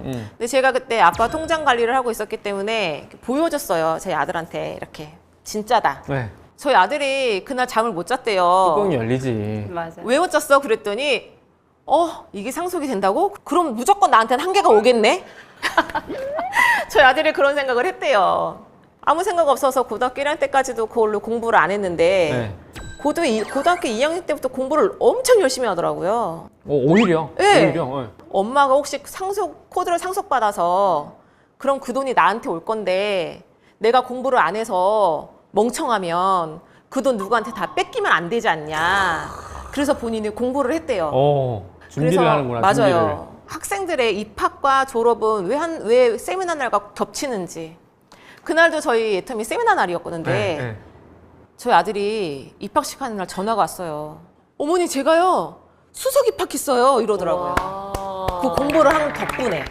음. 근데 제가 그때 아빠 통장 관리를 하고 있었기 때문에 보여줬어요. 제 아들한테 이렇게 진짜다. 네. 저희 아들이 그날 잠을 못 잤대요. 뚜껑이 열리지. 맞아요. 왜못 잤어? 그랬더니 어 이게 상속이 된다고? 그럼 무조건 나한테는 한계가 오겠네. 저희 아들이 그런 생각을 했대요. 아무 생각 없어서 고등학교 1학년 때까지도 그걸로 공부를 안 했는데 네. 고등 이- 고등학교 2학년 때부터 공부를 엄청 열심히 하더라고요. 어, 오히려. 네. 오히려. 네. 엄마가 혹시 상속 코드를 상속받아서 그럼 그 돈이 나한테 올 건데 내가 공부를 안 해서 멍청하면 그 돈 누구한테 다 뺏기면 안 되지 않냐. 그래서 본인이 공부를 했대요. 어, 준비를 하는구나. 맞아요. 준비를. 학생들의 입학과 졸업은 왜 한 왜 세미나 날과 겹치는지. 그날도 저희 애텀이 세미나 날이었거든요. 네, 네. 저희 아들이 입학식 하는 날 전화가 왔어요. 어머니 제가요 수석 입학했어요 이러더라고요. 와. 그 공부를 한 덕분에.